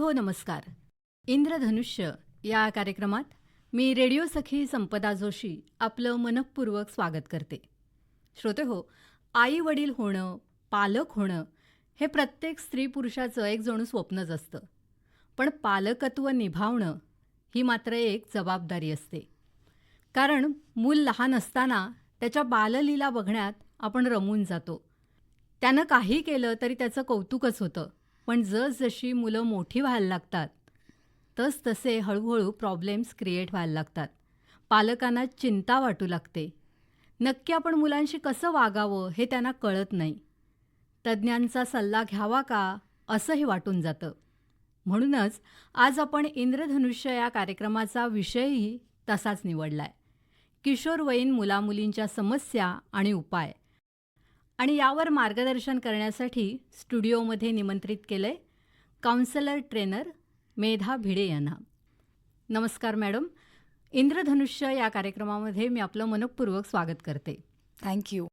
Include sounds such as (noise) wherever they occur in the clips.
हो नमस्कार. इंद्रधनुष्य या कार्यक्रमात मी रेडिओ सखी संपदा जोशी आपलं मनपूर्वक स्वागत करते. श्रोते हो आई वडील होणं पालक होणं हे प्रत्येक स्त्री पुरुषाचं एक जणू स्वप्नच असतं. पण पालकत्व निभावणं ही मात्र एक जबाबदारी असते. कारण मूल लहान असताना त्याच्या बाललीला बघण्यात आपण रमून जातो. त्यानं काही केलं तरी त्याचं कौतुकच होतं. पण जसजशी मुलं मोठी व्हायला लागतात तस तसे हळूहळू प्रॉब्लेम्स क्रिएट व्हायला लागतात. पालकांना चिंता वाटू लागते. नक्की आपण मुलांशी कसं वागावं हे त्यांना कळत नाही. तज्ज्ञांचा सल्ला घ्यावा का असंही वाटून जातं. म्हणूनच आज आपण इंद्रधनुष्य या कार्यक्रमाचा विषयही तसाच निवडला आहे किशोरवयीन मुलामुलींच्या समस्या आणि उपाय. आणि यावर मार्गदर्शन करण्यासाठी स्टुडिओमध्ये निमंत्रित केलंय काउन्सिलर ट्रेनर मेधा भिडे यांना. नमस्कार मॅडम इंद्रधनुष्य या कार्यक्रमामध्ये मी आपलं मनपूर्वक स्वागत करते. थँक्यू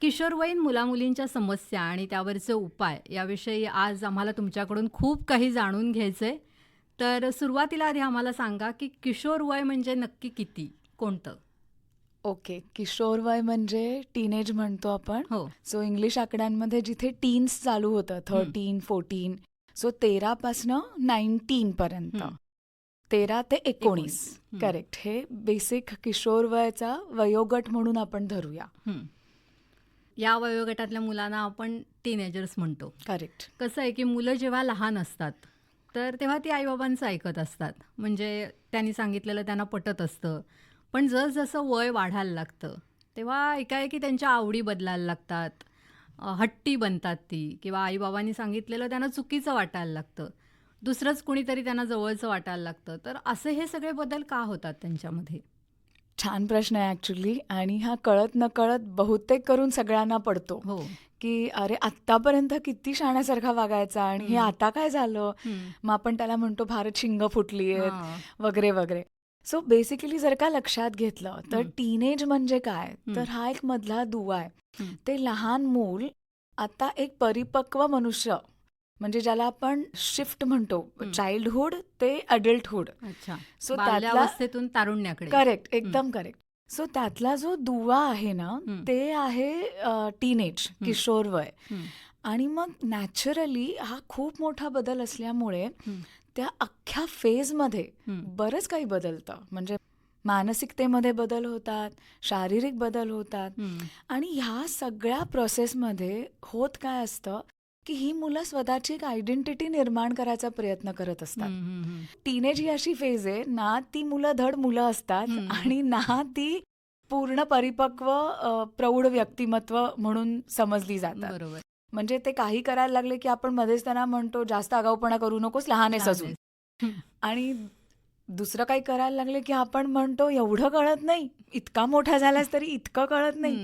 किशोरवयीन मुलामुलींच्या समस्या आणि त्यावरचे उपाय याविषयी आज आम्हाला तुमच्याकडून खूप काही जाणून घ्यायचं आहे तर सुरुवातीला आधी आम्हाला सांगा की किशोरवय म्हणजे नक्की किती? कोणतं? ओके किशोरवय म्हणजे टीनेज म्हणतो आपण. हो. सो इंग्लिश आकड्यांमध्ये जिथे टीन्स चालू होतं थर्टीन फोर्टीन सो तेरापासनं नाईन्टीन पर्यंत. तेरा ते एकोणीस. हं. करेक्ट हे बेसिक किशोरवयाचा वयोगट म्हणून आपण धरूया. या वयोगटातल्या मुलांना आपण टीनेजर्स म्हणतो. करेक्ट कसं आहे की मुलं जेव्हा लहान असतात तर तेव्हा ती आईबाबांचं ऐकत असतात. म्हणजे त्यांनी सांगितलेलं त्यांना पटत असतं. पण जसजसं वय वाढायला लागतं तेव्हा एकाएकी त्यांच्या आवडी बदलायला लागतात. हट्टी बनतात ती किंवा आईबाबांनी सांगितलेलं त्यांना चुकीचं वाटायला लागतं. दुसरंच कुणीतरी त्यांना जवळचं वाटायला लागतं. तर असे हे सगळे बदल का होतात त्यांच्यामध्ये? छान प्रश्न आहे ॲक्च्युली आणि हा कळत नकळत बहुतेक करून सगळ्यांना पडतो हो. की अरे आत्तापर्यंत किती शाण्यासारखा वागायचा आणि हे. आता काय झालं. मग आपण त्याला म्हणतो फारच शिंग फुटली आहेत. वगैरे वगैरे. सो बेसिकली जर का लक्षात घेतलं तर. टीनेज म्हणजे काय. तर हा एक मधला दुवा आहे. ते लहान मूल आता एक परिपक्व मनुष्य म्हणजे ज्याला आपण शिफ्ट म्हणतो. चाइल्डहुड ते अडल्टहुड सो त्यातला तारुण्याकडे करेक्ट एकदम करेक्ट सो त्यातला जो दुवा आहे ना. ते आहे टीनेज. किशोर वय हं. आणि मग नॅचरली हा खूप मोठा बदल असल्यामुळे. त्या अख्ख्या फेजमध्ये. बरंच काही बदलतं म्हणजे मानसिकतेमध्ये बदल होतात शारीरिक बदल होतात. आणि ह्या सगळ्या प्रोसेसमध्ये होत काय असतं की ही मुलं स्वतःची एक आयडेंटिटी निर्माण करायचा प्रयत्न करत असतात. टीनेज ही अशी फेज आहे ना ती मुलं धड मुलं असतात. आणि ना ती पूर्ण परिपक्व प्रौढ व्यक्तिमत्व म्हणून समजली जातात बरोबर म्हणजे ते काही करायला लागले की आपण मध्येच त्यांना म्हणतो जास्त आगाऊपणा करू नकोस लहान आहेस अजून. आणि दुसरं काही करायला लागले की आपण म्हणतो एवढं कळत नाही इतका मोठा झालास तरी इतकं कळत नाही.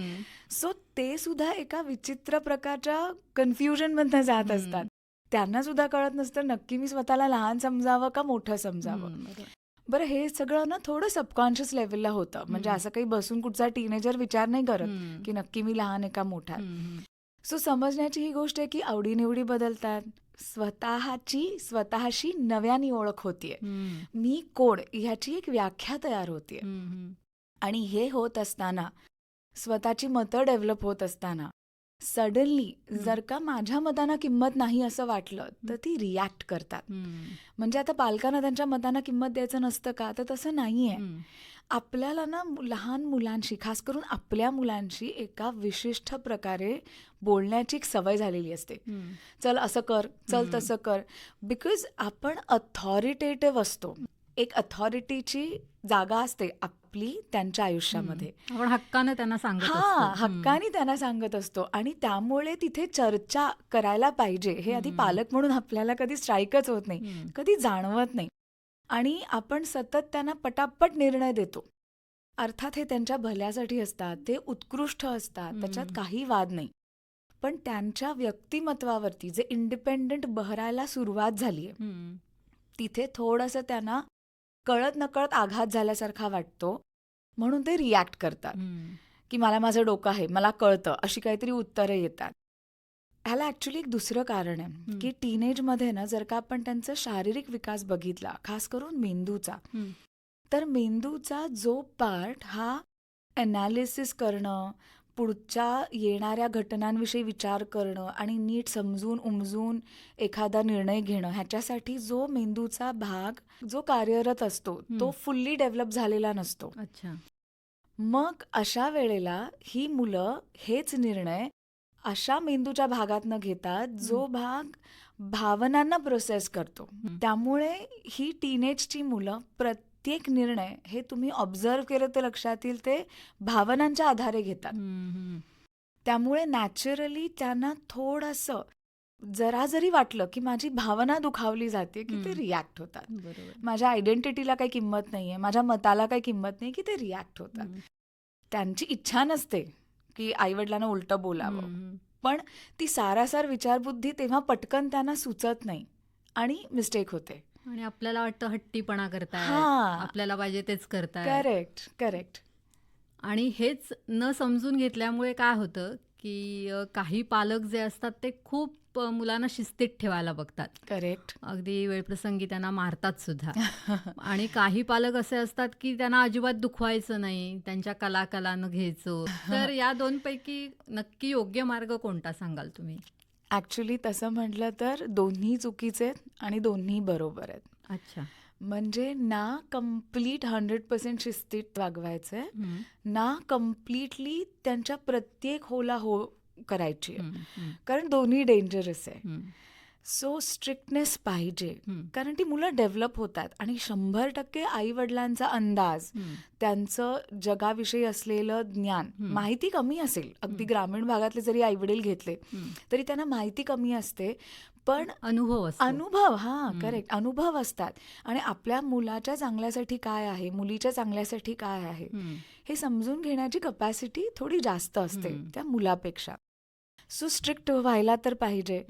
सो ते सुद्धा एका विचित्र प्रकारच्या कन्फ्युजन मधनं जात. असतात त्यांना सुद्धा कळत नसतं नक्की मी स्वतःला लहान समजावं का मोठं समजावं. बरं हे सगळं ना थोडं सबकॉन्शियस लेवलला होतं म्हणजे. असं काही बसून कुठचा टीनेजर विचार नाही करत. की नक्की मी लहान आहे का मोठा. सो समजण्याची ही गोष्ट आहे की आवडीनिवडी बदलतात स्वतःची स्वतःशी नव्याने ओळख होतीये. मी कोण ह्याची एक व्याख्या तयार होतीये. आणि हे होत असताना स्वतःची मतं डेव्हलप होत असताना सडनली. जर का माझ्या मतांना किंमत नाही असं वाटलं तर ती रिॲक्ट करतात. म्हणजे आता पालकांना त्यांच्या मतांना किंमत द्यायचं नसतं का तर तसं नाहीये. आपल्याला ना लहान मुलांशी खास करून आपल्या मुलांशी एका विशिष्ट प्रकारे बोलण्याची एक सवय झालेली असते हं. चल असं कर चल हम्म. तसं कर बिकॉज आपण अथॉरिटेटिव्ह असतो एक अथॉरिटीची जागा असते आपली त्यांच्या आयुष्यामध्ये आपण हक्कानं त्यांना सांगत हा. हक्कानी त्यांना सांगत असतो आणि त्यामुळे तिथे चर्चा करायला पाहिजे हे आधी. पालक म्हणून आपल्याला कधी स्ट्राईकच होत नाही. कधी जाणवत नाही आणि आपण सतत त्यांना पटापट निर्णय देतो अर्थात हे त्यांच्या भल्यासाठी असतात ते उत्कृष्ट असतात त्याच्यात. काही वाद नाही पण त्यांच्या व्यक्तिमत्वावरती जे इंडिपेंडंट बहरायला सुरुवात झाली आहे. तिथे थोडंसं त्यांना कळत नकळत आघात झाल्यासारखा वाटतो म्हणून ते रिॲक्ट करतात. की मला माझं डोकं आहे मला कळतं अशी काहीतरी उत्तरं येतात ह्याला ॲक्च्युली एक दुसरं कारण आहे. की टीनेजमध्ये ना जर का आपण त्यांचा शारीरिक विकास बघितला खास करून मेंदूचा. तर मेंदूचा जो पार्ट हा ॲनालिसिस करणं पुढच्या येणाऱ्या घटनांविषयी विचार करणं आणि नीट समजून उमजून एखादा निर्णय घेणं ह्याच्यासाठी जो मेंदूचा भाग जो कार्यरत असतो तो. फुल्ली डेव्हलप झालेला नसतो अच्छा मग अशा वेळेला ही मुलं हेच निर्णय अशा मेंदूच्या भागात न घेतात जो भाग भावनांना प्रोसेस करतो. त्यामुळे ही टीनेजची मुलं प्रत्येक निर्णय हे तुम्ही ऑब्झर्व केलं तर लक्षात येईल ते भावनांच्या आधारे घेतात. त्यामुळे नॅचरली त्यांना थोडंसं जरा जरी वाटलं की माझी भावना दुखावली जाते की ते. रिॲक्ट होतात माझ्या आयडेंटिटीला काही किंमत नाहीये माझ्या मताला काही किंमत नाही की ते रिॲक्ट होतात. त्यांची इच्छा नसते की आईवडिलांना उलटं बोलावं. पण ती सारासार विचारबुद्धी तेव्हा पटकन त्यांना सुचत नाही आणि मिस्टेक होते. आणि आपल्याला वाटतं हट्टीपणा करताय हा. आपल्याला पाहिजे तेच करताय करेक्ट करेक्ट आणि हेच न समजून घेतल्यामुळे काय होतं की काही पालक जे असतात ते खूप मुलांना शिस्तीत ठेवायला बघतात. करेक्ट. अगदी वेळप्रसंगी त्यांना मारतात सुद्धा. (laughs) आणि काही पालक असे असतात की त्यांना अजिबात दुखवायचं नाही त्यांच्या कलाकलानं घ्यायचं. (laughs) तर या दोनपैकी नक्की योग्य मार्ग कोणता सांगाल तुम्ही? ऍक्च्युली तसं म्हटलं तर दोन्ही चुकीचे आहेत आणि दोन्ही बरोबर आहेत. अच्छा. म्हणजे ना कंप्लीट हंड्रेड पर्सेंट शिस्तीत वागवायचंय हम्म, ना कम्प्लिटली त्यांच्या प्रत्येक होला हो करायची आहे. कारण दोन्ही डेंजरस आहे. सो स्ट्रिक्टनेस पाहिजे. कारण ती मुलं डेव्हलप होतात आणि शंभर टक्के आई वडिलांचा अंदाज त्यांचं जगाविषयी असलेलं ज्ञान. माहिती कमी असेल. अगदी. ग्रामीण भागातले जरी आई वडील घेतले. तरी त्यांना माहिती कमी असते. पण अनुभव अनुभव हा. करेक्ट अनुभव असतात. आणि आपल्या मुलाच्या चांगल्यासाठी काय आहे? मुलीच्या चांगल्यासाठी काय आहे? हे समजून घेण्याची कपॅसिटी थोडी जास्त असते. त्या मुलापेक्षा. सो स्ट्रिक्ट व्हायला तर पाहिजे.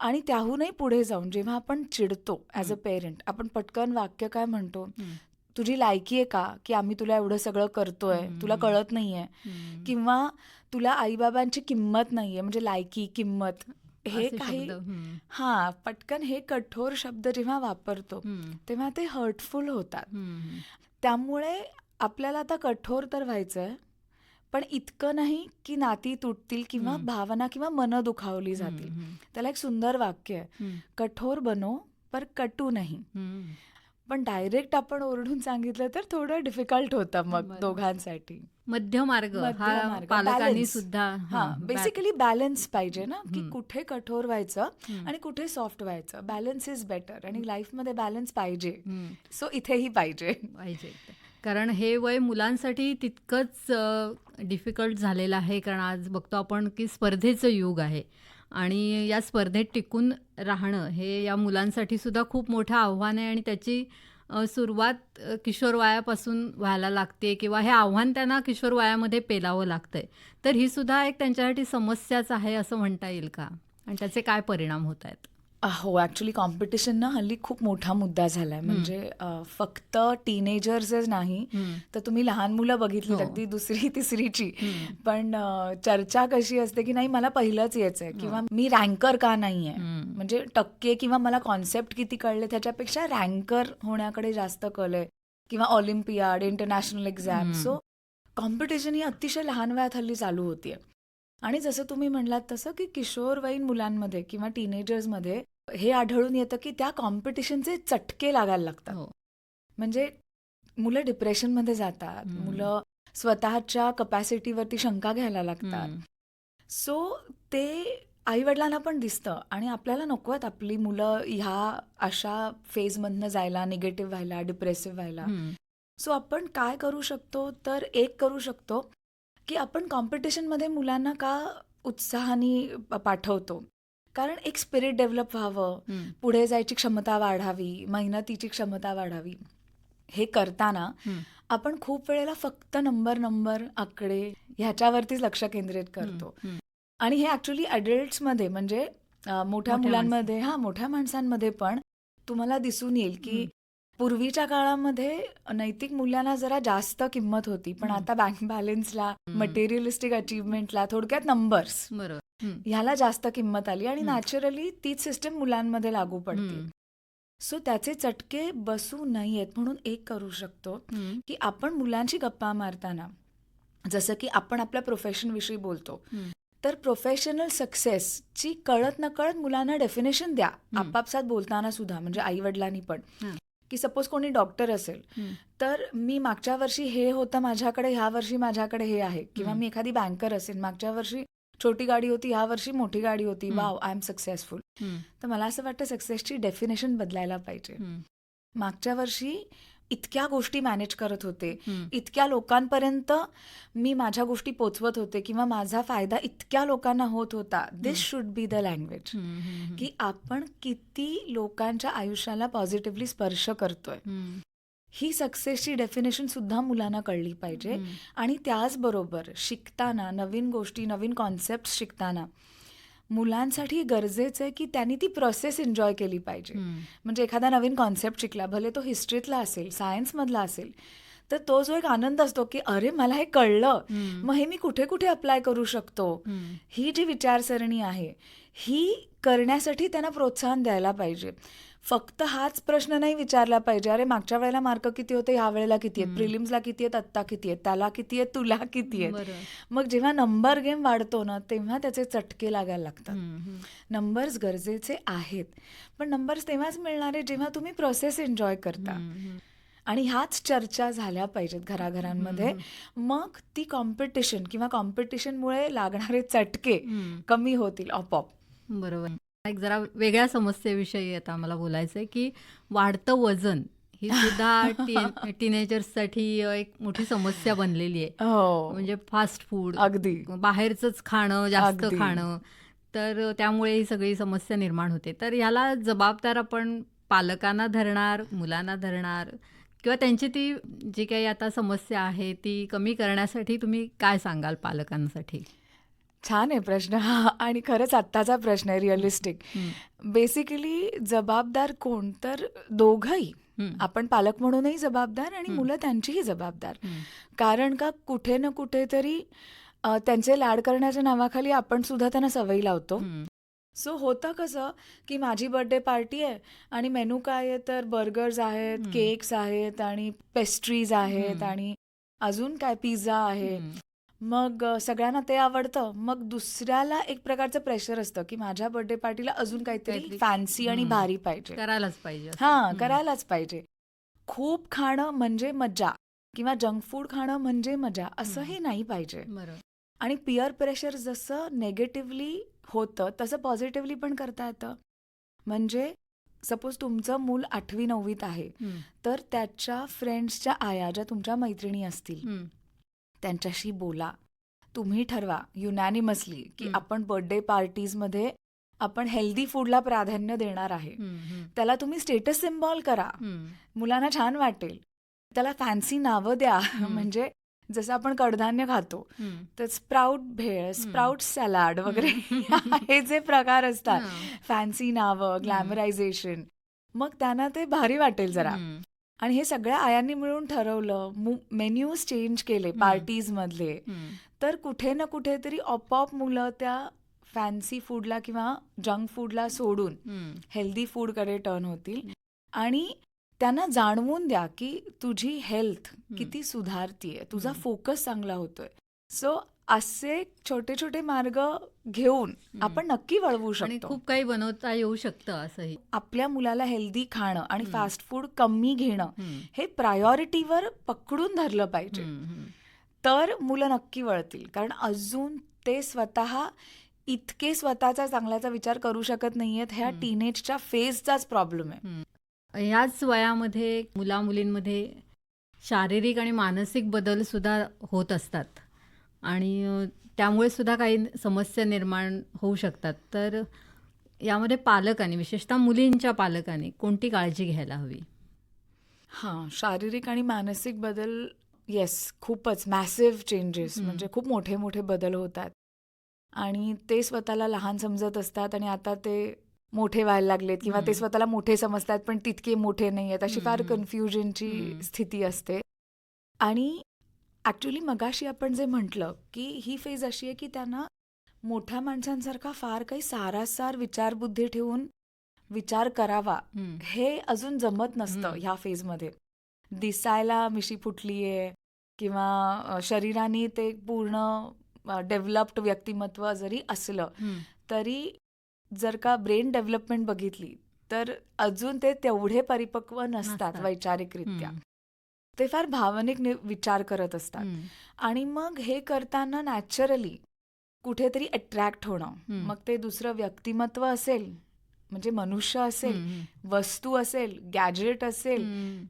आणि त्याहूनही पुढे जाऊन जेव्हा आपण चिडतो ॲज अ. पेरेंट आपण पटकन वाक्य काय म्हणतो? तुझी लायकी आहे का? की आम्ही तुला एवढं सगळं करतोय. तुला कळत नाहीये. किंवा तुला आईबाबांची किंमत नाहीये म्हणजे लायकी किंमत हे काही हा पटकन हे कठोर शब्द जेव्हा वापरतो तेव्हा ते हर्टफुल होतात. त्यामुळे आपल्याला आता कठोर तर व्हायचंय पण इतकं नाही की नाती तुटतील किंवा. भावना किंवा मनं दुखावली जातील. त्याला एक सुंदर वाक्य आहे. कठोर बनो पर कटू नाही. पण डायरेक्ट आपण ओरडून सांगितलं तर थोडं डिफिकल्ट होतं मग. दोघांसाठी. मध्य मार्ग हा पालकांनी. सुद्धा हा बेसिकली बॅलन्स पाहिजे ना की. कुठे कठोर व्हायचं आणि कुठे सॉफ्ट व्हायचं. बॅलन्स इज बेटर आणि लाईफमध्ये बॅलन्स पाहिजे. सो इथेही पाहिजे. पाहिजे कारण हे वय मुलांसाठी तितकंच डिफिकल्ट झालेलं आहे. कारण आज बघतो आपण की स्पर्धेचं युग आहे. आणि या स्पर्धेत टिकून राहणं हे या मुलांसाठी सुद्धा खूप मोठं आव्हान आहे. आणि त्याची सुरुवात किशोर वयापासून व्हायला लागते किंवा हे आव्हान त्यांना किशोर वयामध्ये पेलावं आहे तर ही सुद्धा एक त्यांच्यासाठी समस्याच आहे असं म्हणता येईल का? आणि त्याचे काय परिणाम होत आहेत? हो ॲक्च्युली कॉम्पिटिशन ना हल्ली खूप मोठा मुद्दा झालाय. म्हणजे फक्त टीनेजर्सच नाही तर तुम्ही लहान मुलं बघितली हो. अगदी दुसरी (laughs) तिसरीची पण चर्चा कशी असते की नाही मला पहिलंच यायचंय. किंवा मी रँकर का नाहीये? म्हणजे टक्के किंवा मला कॉन्सेप्ट किती कळले त्याच्यापेक्षा रँकर होण्याकडे जास्त कल आहे. किंवा olympiad international exam. So competition ही अतिशय लहान वयात हल्ली चालू होतीये. आणि जसं तुम्ही म्हणलात तसं की किशोरवयीन मुलांमध्ये किंवा टीनेजर्समध्ये हे आढळून येतं की त्या कॉम्पिटिशनचे चटके लागायला लागतात. हो. म्हणजे मुलं डिप्रेशनमध्ये जातात. मुलं स्वतःच्या कपॅसिटीवरती शंका घ्यायला लागतात. सो ते आईवडिलांना पण दिसतं आणि आपल्याला नको आहेत आपली मुलं ह्या अशा फेजमधनं जायला निगेटिव्ह व्हायला डिप्रेसिव्ह व्हायला. सो आपण काय करू शकतो? तर एक करू शकतो की आपण कॉम्पिटिशनमध्ये मुलांना का उत्साहाने पाठवतो? कारण एक स्पिरिट डेव्हलप व्हावं पुढे जायची क्षमता वाढावी मेहनतीची क्षमता वाढावी हे करताना. आपण खूप वेळेला फक्त नंबर नंबर आकडे ह्याच्यावरतीच लक्ष केंद्रित करतो आणि हे ऍक्च्युली अडल्ट्समध्ये म्हणजे मोठ्या मुलांमध्ये हा मोठ्या माणसांमध्ये पण तुम्हाला दिसून येईल की. पूर्वीच्या काळामध्ये नैतिक मूल्यांना जरा जास्त किंमत होती पण. आता बँक बॅलन्सला. मटेरियलिस्टिक अचीवमेंटला थोडक्यात नंबर्स बरोबर. ह्याला जास्त किंमत आली आणि. नॅचरली तीच सिस्टम मुलांमध्ये लागू पडते. सो त्याचे चटके बसू नयेत म्हणून एक करू शकतो. की आपण मुलांची गप्पा मारताना जसं की आपण आपल्या प्रोफेशनविषयी बोलतो हं. तर प्रोफेशनल सक्सेसची कळत नकळत मुलांना डेफिनेशन द्या. आपापसात बोलताना सुद्धा म्हणजे आई वडिलांनी पण. की सपोज कोणी डॉक्टर असेल. तर मी मागच्या वर्षी हे होतं माझ्याकडे ह्या वर्षी माझ्याकडे हे आहे किंवा. मी एखादी बँकर असेल मागच्या वर्षी छोटी गाडी होती ह्या वर्षी मोठी गाडी होती. Wow I am successful. तर मला असं वाटतं सक्सेसची डेफिनेशन बदलायला पाहिजे. मागच्या वर्षी इतक्या गोष्टी मॅनेज करत होते. इतक्या लोकांपर्यंत मी माझ्या गोष्टी पोचवत होते किंवा माझा फायदा इतक्या लोकांना होत होता this should be the language. की आपण किती लोकांच्या आयुष्याला पॉझिटिव्हली स्पर्श करतोय हं. सक्सेसची डेफिनेशन सुद्धा मुलांना कळली पाहिजे. आणि त्याचबरोबर शिकताना नवीन गोष्टी नवीन कॉन्सेप्ट शिकताना मुलांसाठी गरजेचं आहे की त्यांनी ती प्रोसेस एन्जॉय केली पाहिजे. म्हणजे एखादा नवीन कॉन्सेप्ट शिकला भले तो हिस्ट्रीतला असेल सायन्समधला असेल तर तो जो एक आनंद असतो की अरे मला हे कळलं. मग हे मी कुठे कुठे अप्लाय करू शकतो. ही जी विचारसरणी आहे ही करण्यासाठी त्यांना प्रोत्साहन द्यायला पाहिजे फक्त हाच प्रश्न नाही विचारला पाहिजे. अरे मागच्या वेळेला मार्क किती होते? ह्या वेळेला किती आहेत. प्रिलिम्सला किती आहेत? आत्ता किती आहेत? त्याला किती आहेत? तुला किती आहेत. मग जेव्हा नंबर गेम वाढतो ना तेव्हा त्याचे चटके लागायला लागतात. नंबर्स गरजेचे आहेत. पण नंबर्स तेव्हाच मिळणार आहे जेव्हा तुम्ही प्रोसेस एन्जॉय करता. आणि ह्याच चर्चा झाल्या पाहिजेत घराघरांमध्ये. मग ती कॉम्पिटिशन किंवा कॉम्पिटिशनमुळे लागणारे चटके. कमी होतील आपोआप. बरोबर. एक जरा वेगळ्या समस्येविषयी आता मला बोलायचं आहे की वाढतं वजन ही सुद्धा (laughs) टीनेजर्ससाठी एक मोठी समस्या बनलेली आहे. हो. म्हणजे फास्ट फूड अगदी. बाहेरचंच खाणं जास्त अगदी. खाणं. तर त्यामुळे ही सगळी समस्या निर्माण होते. तर ह्याला जबाबदार आपण पालकांना धरणार मुलांना धरणार किंवा त्यांची ती जी काही आता समस्या आहे ती कमी करण्यासाठी तुम्ही काय सांगाल पालकांसाठी? छान आहे प्रश्न हा आणि खरंच आत्ताचा प्रश्न आहे रिअलिस्टिक. बेसिकली जबाबदार कोण तर दोघंही. आपण पालक म्हणूनही जबाबदार आणि. मुलं त्यांचीही जबाबदार. कारण का कुठे ना कुठेतरी त्यांचे लाड करण्याच्या नावाखाली आपण सुद्धा त्यांना सवयी लावतो. सो होतं कसं की माझी बर्थडे पार्टी आहे आणि मेनू काय आहे तर बर्गर्स आहेत. केक्स आहेत आणि पेस्ट्रीज आहेत. आणि अजून काय पिझ्झा आहे. मग अ, सगळ्यांना ते आवडतं मग दुसऱ्याला एक प्रकारचं प्रेशर असतं की माझ्या बर्थडे पार्टीला अजून काहीतरी काहीतरी- फॅन्सी आणि. भारी पाहिजे करायलाच पाहिजे असं. हा. करायलाच पाहिजे खूप खाणं म्हणजे मजा किंवा जंक फूड खाणं म्हणजे मजा असंही नाही पाहिजे बरोबर आणि पिअर प्रेशर जसं नेगेटिव्हली होतं तसं पॉझिटिव्हली पण करता येतं म्हणजे सपोज तुमचं मूल आठवी नववीत आहे. तर त्याच्या फ्रेंड्सच्या आया ज्या तुमच्या मैत्रिणी असतील. त्यांच्याशी बोला तुम्ही ठरवा युनॅनिमसली की. आपण बर्थडे पार्टीजमध्ये आपण हेल्दी फूडला प्राधान्य देणार आहे. त्याला तुम्ही स्टेटस सिम्बॉल करा. मुलांना छान वाटेल त्याला फॅन्सी नावं द्या. म्हणजे जसं आपण कडधान्य खातो. तर स्प्राऊट भेळ स्प्राऊट सॅलाड वगैरे (laughs) हे जे प्रकार असतात. फॅन्सी नावं ग्लॅमरायझेशन मग त्यांना ते भारी वाटेल जरा. आणि हे सगळ्या आयांनी मिळून ठरवलं मेन्यूज चेंज केले. पार्टीज मधले. तर कुठे ना कुठेतरी आपोआप मुलं त्या फॅन्सी फूडला किंवा जंक फूडला सोडून. हेल्दी फूडकडे टर्न होतील आणि त्यांना जाणवून द्या की तुझी हेल्थ किती सुधारतीये तुझा. फोकस चांगला होतोय सो असे छोटे छोटे मार्ग घेऊन. आपण नक्की वळवू शकतो खूप काही बनवता येऊ शकतं असंही आपल्या मुलाला हेल्दी खाणं आणि. फास्ट फूड कमी घेणं हं. प्रायोरिटीवर पकडून धरलं पाहिजे. तर मुलं नक्की वळतील कारण अजून ते स्वतः इतके स्वतःचा चांगल्याचा विचार करू शकत नाहीयेत ह्या. टीनेजच्या फेजचाच प्रॉब्लेम आहे ह्याच वयामध्ये मुला मुलींमध्ये शारीरिक आणि मानसिक बदल सुद्धा होत असतात आणि त्यामुळे सुद्धा काही समस्या निर्माण होऊ शकतात तर यामध्ये पालकांनी विशेषतः मुलींच्या पालकांनी कोणती काळजी घ्यायला हवी हां शारीरिक आणि मानसिक बदल येस खूपच मॅसिव्ह चेंजेस. म्हणजे खूप मोठे मोठे बदल होतात आणि ते स्वतःला लहान समजत असतात आणि आता ते मोठे व्हायला लागलेत किंवा ते. स्वतःला मोठे समजतात पण तितके मोठे नाही आहेत अशी फार. कन्फ्युजनची. स्थिती असते आणि ॲक्च्युली मगाशी आपण जे म्हटलं की ही फेज अशी आहे की त्यांना मोठ्या माणसांसारखा फार काही सारासार विचारबुद्धी ठेवून विचार करावा. हे अजून जमत नसतं. ह्या फेजमध्ये दिसायला मिशी फुटली आहे किंवा शरीराने ते पूर्ण डेव्हलप्ड व्यक्तिमत्व जरी असलं. तरी जर का ब्रेन डेव्हलपमेंट बघितली तर अजून ते तेवढे परिपक्व नसतात. वैचारिकरित्या. ते फार भावनिक नि- विचार करत असतात. आणि मग हे करताना नॅचरली कुठेतरी अट्रॅक्ट होणं. मग ते दुसरं व्यक्तिमत्व असेल म्हणजे मनुष्य असेल. वस्तू असेल गॅजेट असेल.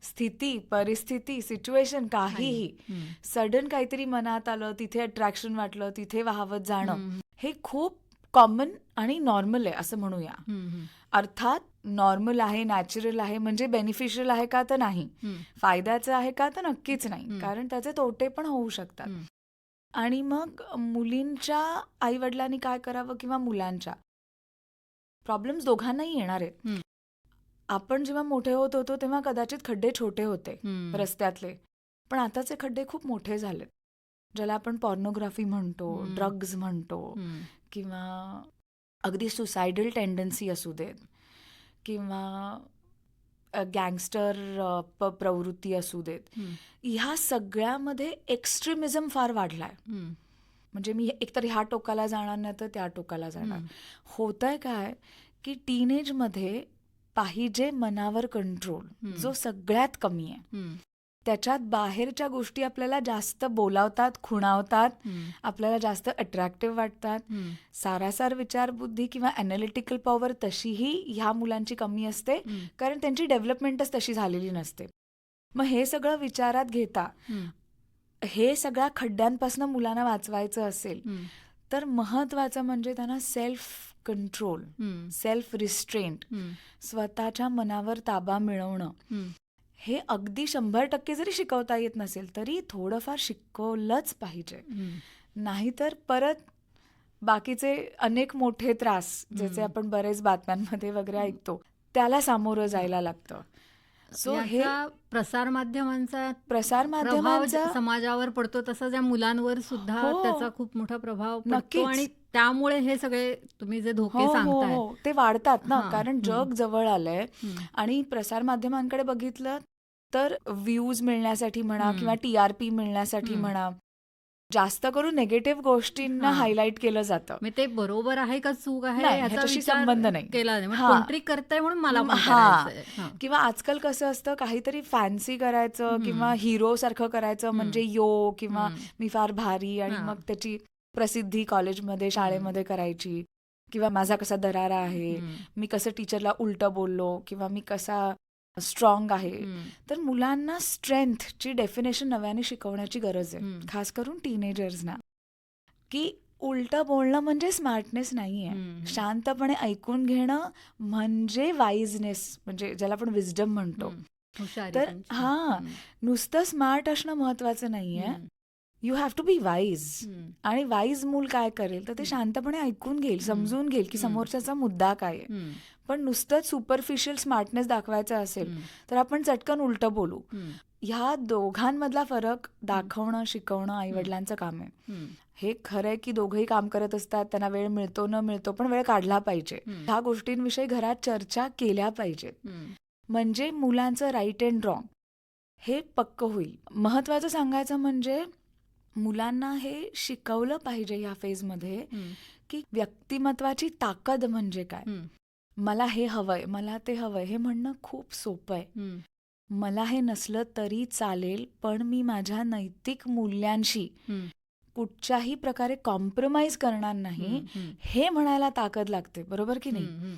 स्थिती परिस्थिती सिच्युएशन काहीही. सडन काहीतरी मनात आलं तिथे अट्रॅक्शन वाटलं तिथे वाहवत जाणं. हे खूप कॉमन आणि नॉर्मल आहे असं म्हणूया. अर्थात नॉर्मल आहे नॅचरल आहे म्हणजे बेनिफिशियल आहे का तर नाही. फायद्याचं आहे का तर नक्कीच नाही. कारण त्याचे तोटे पण होऊ शकतात. आणि मग मुलींच्या आईवडिलांनी काय करावं किंवा मुलांच्या प्रॉब्लेम्स दोघांनाही येणार आहेत. आपण जेव्हा मोठे होत होतो तेव्हा कदाचित खड्डे छोटे होते. रस्त्यातले पण आताचे खड्डे खूप मोठे झालेत ज्याला आपण पॉर्नोग्राफी म्हणतो. ड्रग्ज म्हणतो. किंवा अगदी सुसायडल टेंडन्सी असू देत किंवा गँगस्टर प्रवृत्ती असू देत. ह्या सगळ्यामध्ये एक्स्ट्रीमिझम फार वाढलाय हम्म. म्हणजे मी एकतर ह्या टोकाला जाणार नाही तर त्या टोकाला जाणार हम्म. होतंय काय की टीनेजमध्ये पाहिजे मनावर कंट्रोल. जो सगळ्यात कमी आहे. त्याच्यात बाहेरच्या गोष्टी आपल्याला जास्त बोलावतात खुणावतात. आपल्याला जास्त अट्रॅक्टिव्ह वाटतात. सारासार विचारबुद्धी किंवा अनालिटिकल पॉवर तशीही ह्या मुलांची कमी असते. कारण त्यांची डेव्हलपमेंटच तशी झालेली नसते मग हे सगळं विचारात घेता. हे सगळ्या खड्ड्यांपासून मुलांना वाचवायचं असेल. तर महत्वाचं म्हणजे त्यांना सेल्फ कंट्रोल. Self restraint. स्वतःच्या मनावर ताबा मिळवणं. हे अगदी शंभर टक्के जरी शिकवता येत नसेल तरी थोडंफार शिकवलंच पाहिजे. नाहीतर परत बाकीचे अनेक मोठे त्रास ज्याचे. आपण बरेच बातम्यांमध्ये वगैरे ऐकतो त्याला सामोरं जायला लागतं सो हे प्रसार माध्यमांचा प्रसार माध्यमांचा समाजावर पडतो तसं त्या मुलांवर सुद्धा हो. त्याचा खूप मोठा प्रभाव पडतो नक्कीच. आणि त्यामुळे हे सगळे तुम्ही जे धोके हो हो सांगताय हो ते वाढतात ना कारण. जग जवळ आलंय. आणि प्रसार माध्यमांकडे बघितलं तर व्ह्यूज मिळण्यासाठी म्हणा हम्म. किंवा टीआरपी मिळण्यासाठी हम्म. म्हणा जास्त करून निगेटिव्ह गोष्टींना हां. हायलाईट केलं जातं मग ते बरोबर आहे का चूक आहे नाही, याचा ह्याच्याशी विचार संबंध नाही. केला नाही हां. कोणतरी करताय म्हणून मला पण हां. करायचंय. हां. किंवा आजकाल कसं असतं काहीतरी फॅन्सी करायचं हम्म. किंवा हिरो सारखं करायचं म्हणजे यो किंवा हम्म. मी फार भारी आणि हां. मग त्याची प्रसिद्धी कॉलेजमध्ये शाळेमध्ये करायची किंवा माझा कसा दरारा आहे हम्म. मी कसं टीचरला उलट बोललो किंवा मी कसा स्ट्रॉंग आहे. तर मुलांना स्ट्रेंथची डेफिनेशन नव्याने शिकवण्याची गरज आहे. खास करून टीनेजर्सना की उलट बोलणं म्हणजे स्मार्टनेस नाही आहे. शांतपणे ऐकून घेणं म्हणजे वाईजनेस म्हणजे ज्याला आपण विजडम म्हणतो तर. हां. नुसतं स्मार्ट असणं महत्वाचं नाहीये हम्म. You have to be wise. आणि वाईज मूल काय करेल तर ते शांतपणे ऐकून घेईल समजून घेईल की. समोरच्याचा मुद्दा काय आहे. पण नुसतंच सुपरफिशियल स्मार्टनेस दाखवायचं असेल. तर आपण चटकन उलट बोलू. ह्या दोघांमधला फरक दाखवणं शिकवणं आईवडिलांचं काम आहे. हे खरं आहे की दोघंही काम करत असतात त्यांना वेळ मिळतो न मिळतो पण वेळ काढला पाहिजे. ह्या गोष्टींविषयी घरात चर्चा केल्या पाहिजेत. म्हणजे मुलांचं राईट अँड रॉंग हे पक्क होईल महत्वाचं सांगायचं म्हणजे मुलांना हे शिकवलं पाहिजे ह्या फेजमध्ये. की व्यक्तिमत्वाची ताकद म्हणजे काय. मला हे हवंय मला ते हवंय हे म्हणणं खूप सोपं आहे हम्म. मला हे नसलं तरी चालेल पण मी माझ्या नैतिक मूल्यांशी हम्म. कुठच्याही प्रकारे कॉम्प्रोमाइज करणार नाही हम्म. हे म्हणायला ताकद लागते बरोबर की नाही हम्म.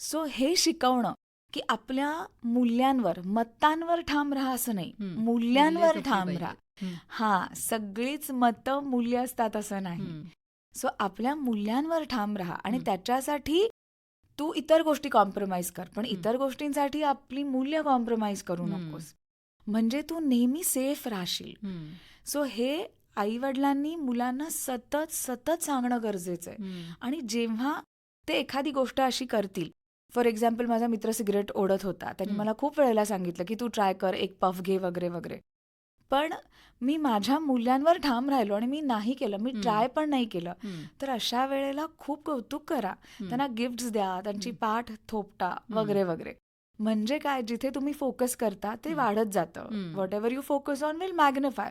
सो हे शिकवणं की आपल्या मूल्यांवर मतांवर ठाम राहा असं नाही हम्म. मूल्यांवर मूल्य जपली ठाम. राहा हम्म. हा सगळीच मतं मूल्य असतात असं नाही हम्म. सो आपल्या मूल्यांवर ठाम राहा आणि. त्याच्यासाठी तू इतर गोष्टी कॉम्प्रोमाइज कर पण. इतर गोष्टींसाठी आपली मूल्य कॉम्प्रोमाइज करू. नकोस म्हणजे तू नेहमी सेफ राहशील. सो हे आई वडिलांनी मुलांना सतत सतत सांगणं गरजेचं आहे. आणि जेव्हा ते एखादी गोष्ट अशी करतील फॉर एक्झाम्पल माझा मित्र सिगरेट ओढत होता त्यांनी. मला खूप वेळेला सांगितलं की तू ट्राय कर एक पफ घे वगैरे वगैरे पण मी माझ्या मूल्यांवर ठाम राहिलो आणि मी नाही केलं मी. ट्राय पण नाही केलं तर अशा वेळेला खूप कौतुक करा. त्यांना गिफ्ट्स द्या त्यांची. पाठ थोपटा. वगैरे वगैरे म्हणजे काय जिथे तुम्ही फोकस करता ते. वाढत जातं. Whatever you focus on will magnify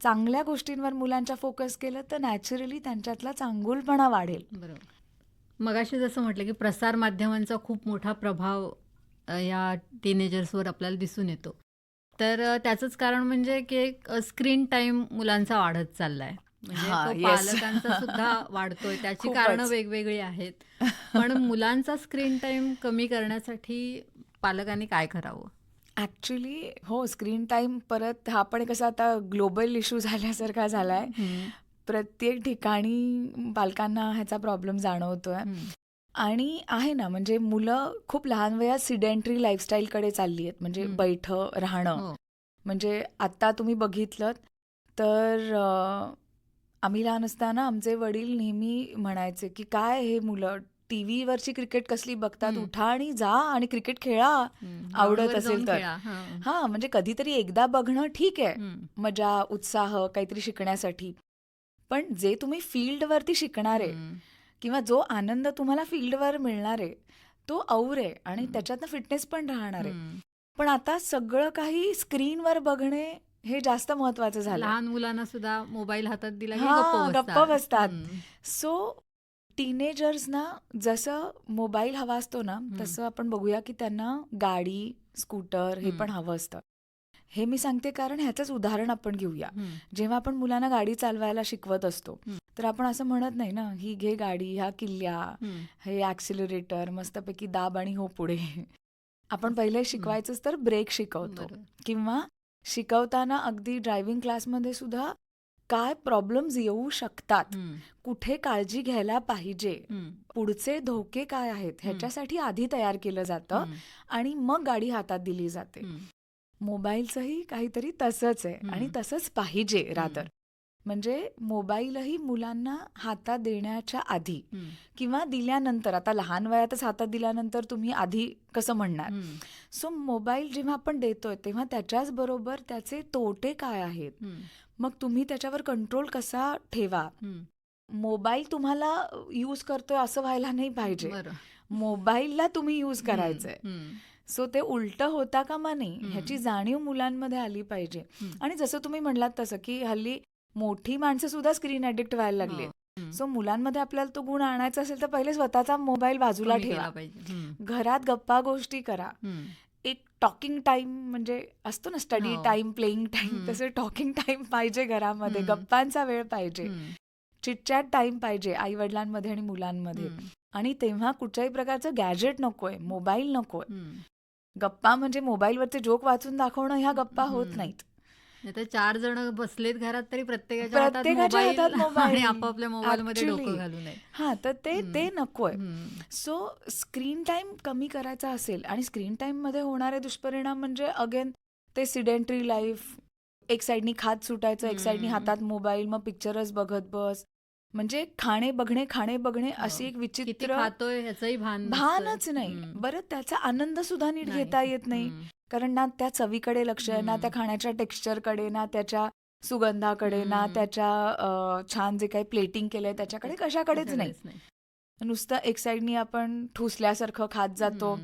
चांगल्या गोष्टींवर मुलांच्या फोकस केलं तर नॅचरली त्यांच्यातला चांगुलपणा वाढेल बरोबर मगाशी जसं म्हटलं की प्रसार माध्यमांचा खूप मोठा प्रभाव या टीनेजर्सवर आपल्याला दिसून येतो तर त्याचंच कारण म्हणजे की स्क्रीन टाइम मुलांचा वाढत चाललाय. म्हणजे तो. पालकांचा सुद्धा वाढतोय. त्याची. कारणं वेगवेगळी आहेत. पण (laughs) मुलांचा स्क्रीन टाइम कमी करण्यासाठी पालकांनी काय करावं? ऍक्च्युली हो स्क्रीन टाइम परत हा पण कसा आता ग्लोबल इश्यू झाल्यासारखा झालाय. प्रत्येक ठिकाणी पालकांना ह्याचा प्रॉब्लेम जाणवतोय. आणि आहे ना म्हणजे मुलं खूप लहान वयात सिडेंटरी लाईफस्टाईलकडे चालली आहेत. म्हणजे हं. बैठं राहणं. हो. म्हणजे आत्ता तुम्ही बघितलं तर अं, आम्ही लहान असताना आमचे वडील नेहमी म्हणायचे की काय हे मुलं? टी व्हीवरची क्रिकेट कसली बघतात. उठा आणि जा आणि क्रिकेट खेळा. हम्म, आवडत ग्राउंडवर असेल जाऊन तर. खेळा. हं, हा म्हणजे कधीतरी एकदा बघणं ठीक आहे. हम्म, मजा उत्साह काहीतरी शिकण्यासाठी. पण जे तुम्ही फील्डवरती शिकणार आहे हम्म, किंवा जो आनंद तुम्हाला फील्डवर मिळणार आहे तो और आहे आणि. त्याच्यातनं फिटनेस पण राहणार आहे. पण आता सगळं काही स्क्रीनवर बघणे हे जास्त महत्वाचं झालं लहान मुलांना सुद्धा मोबाईल हातात दिला हा, गप्प बसतात. सो टीनेजर्सना जसं मोबाईल हवा असतो ना तसं आपण बघूया की त्यांना गाडी स्कूटर हं. पण हवं असतं. हे मी सांगते कारण ह्याचंच उदाहरण आपण घेऊया. जेव्हा आपण मुलांना गाडी चालवायला शिकवत असतो. तर आपण असं म्हणत नाही ना ही घे गाडी ह्या किल्ल्या. हे ॲक्सिलरेटर मस्तपैकी दाब आणि हो पुढे. आपण पहिले शिकवायचंच तर ब्रेक शिकवतो. किंवा शिकवताना अगदी ड्रायव्हिंग क्लासमध्ये सुद्धा काय प्रॉब्लेम्स येऊ शकतात कुठे काळजी घ्यायला पाहिजे पुढचे धोके काय आहेत ह्याच्यासाठी आधी तयार केलं जातं आणि मग गाडी हातात दिली जाते. मोबाईलचंही काहीतरी तसंच आहे आणि. तसंच पाहिजे रादर. म्हणजे मोबाईलही मुलांना हातात देण्याच्या आधी किंवा दिल्यानंतर आता लहान वयातच हातात दिल्यानंतर तुम्ही आधी कसं म्हणणार? सो मोबाईल जेव्हा आपण देतोय तेव्हा त्याच्याच बरोबर त्याचे तोटे काय आहेत? मग तुम्ही त्याच्यावर कंट्रोल कसा ठेवा. मोबाईल तुम्हाला यूज करतोय असं व्हायला नाही पाहिजे. मोबाईलला तुम्ही यूज करायचंय. सो ते उलट होता कामा नाही. ह्याची जाणीव मुलांमध्ये आली पाहिजे. आणि जसं तुम्ही म्हणलात तसं की हल्ली मोठी माणसं सुद्धा स्क्रीन ऍडिक्ट व्हायला लागले. सो मुलांमध्ये आपल्याला तो गुण आणायचा असेल तर पहिले स्वतःचा मोबाईल बाजूला ठेवा घरात गप्पा गोष्टी करा एक टॉकिंग टाइम म्हणजे असतो ना स्टडी. Time playing time. तसं टॉकिंग टाइम पाहिजे घरामध्ये. गप्पांचा वेळ पाहिजे चिटचॅट टाइम पाहिजे आई वडिलांमध्ये आणि मुलांमध्ये आणि तेव्हा कुठच्याही प्रकारचं गॅजेट नकोय मोबाईल नकोय. गप्पा म्हणजे मोबाईलवरचे जोक वाचून दाखवणं ह्या गप्पा होत. नाहीत चार जण बसलेत घरात तरी प्रत्येकाच्या हातात मोबाईल आपापल्या मोबाईल मध्ये Actually. डोकं घालू नये हा तर ते. ते नकोय सो स्क्रीन टाइम कमी करायचा असेल आणि स्क्रीन टाइममध्ये होणारे दुष्परिणाम म्हणजे अगेन ते सिडेंटरी लाईफ एक साईडनी खात सुटायचं एक साईडनी. हातात मोबाईल मग पिक्चरच बघत बस म्हणजे खाणे बघणे खाणे बघणे अशी हो. एक किती विचित्र खातोय ह्याचंही भान नसतं. भानच नाही. बरं त्याचा आनंद सुद्धा नीट. घेता येत नाही कारण ना त्या चवीकडे लक्ष आहे ना. त्या खाण्याच्या टेक्स्चरकडे ना त्याच्या सुगंधाकडे ना. त्याच्या छान जे काही प्लेटिंग केलंय त्याच्याकडे कशाकडेच नाही नुसतं एक साईडनी आपण ठुसल्यासारखं खात जातो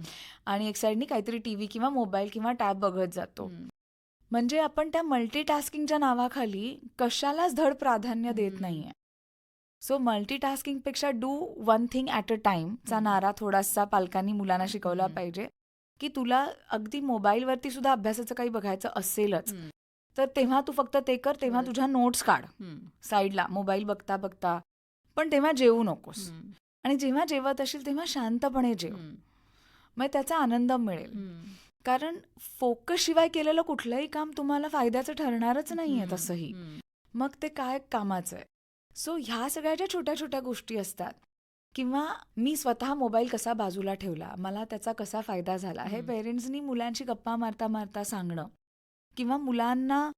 आणि एक साईडनी काहीतरी टीव्ही किंवा मोबाईल किंवा टॅब बघत जातो म्हणजे आपण त्या मल्टीटास्किंगच्या नावाखाली कशालाच धड प्राधान्य देत. नाहीये so मल्टीटास्किंगपेक्षा do one thing at a hmm. नारा थोडासा पालकांनी मुलांना शिकवला. पाहिजे. की तुला अगदी मोबाईलवरती सुद्धा अभ्यासाचं काही बघायचं असेलच तर तेव्हा तू फक्त ते कर तेव्हा. तुझ्या नोट्स काढ. साईडला मोबाईल बघता बघता. पण तेव्हा जेवू नकोस. आणि जेव्हा जेवत असेल तेव्हा शांतपणे जेव. मग त्याचा आनंद मिळेल. कारण फोकस शिवाय केलेलं कुठलंही काम तुम्हाला फायद्याचं ठरणारच नाहीये तसंही. मग ते काय कामाचं आहे? सो ह्या सगळ्या ज्या छोट्या छोट्या गोष्टी असतात किंवा मी स्वतः मोबाईल कसा बाजूला ठेवला मला त्याचा कसा फायदा झाला हे. पेरेंट्सनी मुलांशी गप्पा मारता मारता सांगणं किंवा मुलांना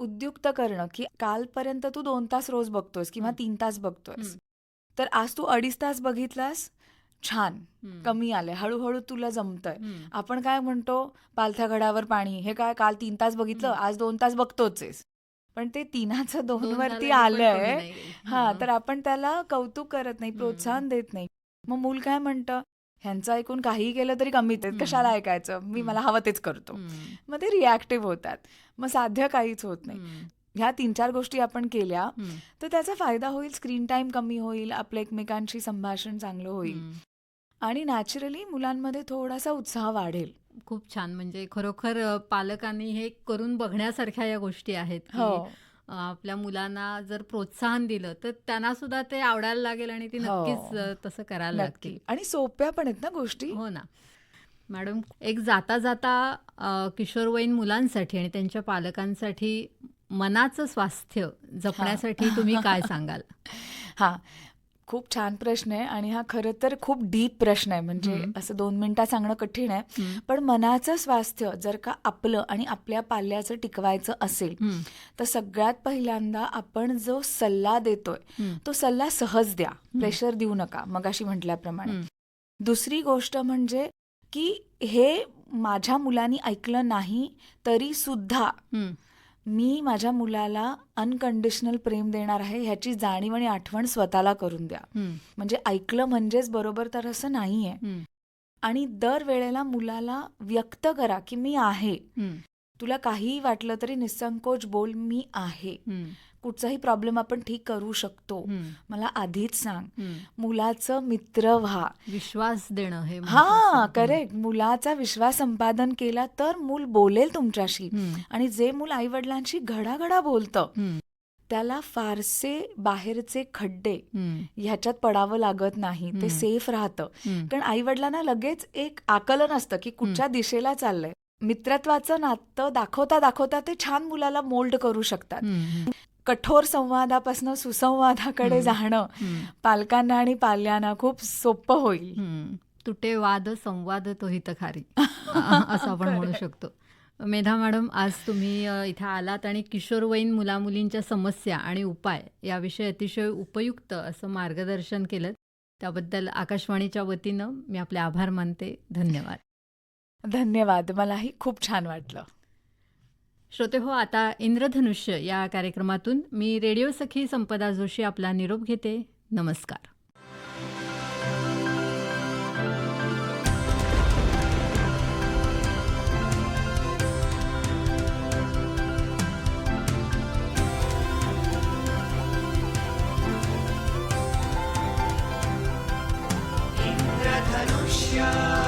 उद्युक्त करणं की कालपर्यंत तू दोन तास रोज बघतोयस किंवा. तीन तास बघतोयस. तर आज तू अडीच तास बघितलास छान. कमी आलंय हळूहळू तुला जमतंय. आपण काय म्हणतो पालथ्या घडावर पाणी हे काय काल तीन तास बघितलं. आज दोन तास बघतोच आहेस पण ते तीनाचं दोन वरती कमी आलंय. हा. तर आपण त्याला कौतुक करत नाही. प्रोत्साहन देत नाही मग मूल काय म्हणतं ह्यांचं ऐकून काहीही केलं तरी आहे हम्म. कशाला ऐकायचं मी. मला हवं तेच करतो. मग ते रिॲक्टिव्ह होतात मग साध्य काहीच होत नाही. ह्या तीन चार गोष्टी आपण केल्या. तर त्याचा फायदा होईल स्क्रीन टाइम कमी होईल आपलं एकमेकांशी संभाषण चांगलं होईल. आणि नॅचरली मुलांमध्ये थोडासा उत्साह वाढेल खूप छान. म्हणजे खरोखर पालकांनी हे करून बघण्यासारख्या या गोष्टी आहेत हो. आपल्या मुलांना जर प्रोत्साहन दिलं तर त्यांना सुद्धा ते आवडायला लागेल आणि ती हो. नक्कीच तसं करायला लागतील. आणि सोप्या पण आहेत ना गोष्टी? हो ना. मॅडम एक जाता जाता किशोरवयीन मुलांसाठी आणि त्यांच्या पालकांसाठी मनाचं स्वास्थ्य जपण्यासाठी तुम्ही काय सांगाल? हा. खूप छान प्रश्न आहे आणि हा खरं तर खूप डीप प्रश्न आहे म्हणजे. असं दोन मिनिटात सांगणं कठीण आहे. पण मनाचं स्वास्थ्य जर का आपलं आणि आपल्या पाल्याचं टिकवायचं असेल. तर सगळ्यात पहिल्यांदा आपण जो सल्ला देतोय. तो सल्ला सहज द्या प्रेशर देऊ नका मगाशी म्हटल्याप्रमाणे हम्म. दुसरी गोष्ट म्हणजे की हे माझ्या मुलांनी ऐकलं नाही तरी सुद्धा. मी माझ्या मुलाला अनकंडिशनल प्रेम देणार आहे ह्याची जाणीव आणि आठवण स्वतःला करून द्या. म्हणजे ऐकलं म्हणजेच बरोबर तर असं नाहीये. आणि दर वेळेला मुलाला व्यक्त करा की मी आहे. तुला काहीही वाटलं तरी निसंकोच बोल मी आहे. कुठचाही प्रॉब्लेम आपण ठीक करू शकतो. मला आधीच सांग. मुलाचं मित्र व्हा विश्वास देणं हे हा. करेक्ट मुलाचा विश्वास संपादन केला तर मूल बोलेल तुमच्याशी. आणि जे मूल आई वडिलांशी घडाघडा बोलतं. त्याला फारसे बाहेरचे खड्डे. ह्याच्यात पडावं लागत नाही ते. सेफ राहतं. कारण आई वडिलांना लगेच एक आकलन असतं की कुठच्या दिशेला चाललंय मित्रत्वाचं नातं दाखवता दाखवता ते छान मुलाला मोल्ड करू शकतात. कठोर संवादापासून सुसंवादाकडे. जाणं. पालकांना आणि पाल्यांना खूप सोपं होईल. तुटे वाद संवाद तो हितखारी (laughs) असं आपण म्हणू शकतो. मेधा मॅडम आज तुम्ही इथे आलात आणि किशोरवयीन मुलामुलींच्या समस्या आणि उपाय याविषयी अतिशय उपयुक्त असं मार्गदर्शन केलं. त्याबद्दल आकाशवाणीच्या वतीनं मी आपले आभार मानते. धन्यवाद. धन्यवाद. मलाही खूप छान वाटलं. श्रोते हो आता इंद्रधनुष्य या कार्यक्रमातून मी रेडिओ सखी संपदा जोशी आपला निरोप घेते नमस्कार Yeah.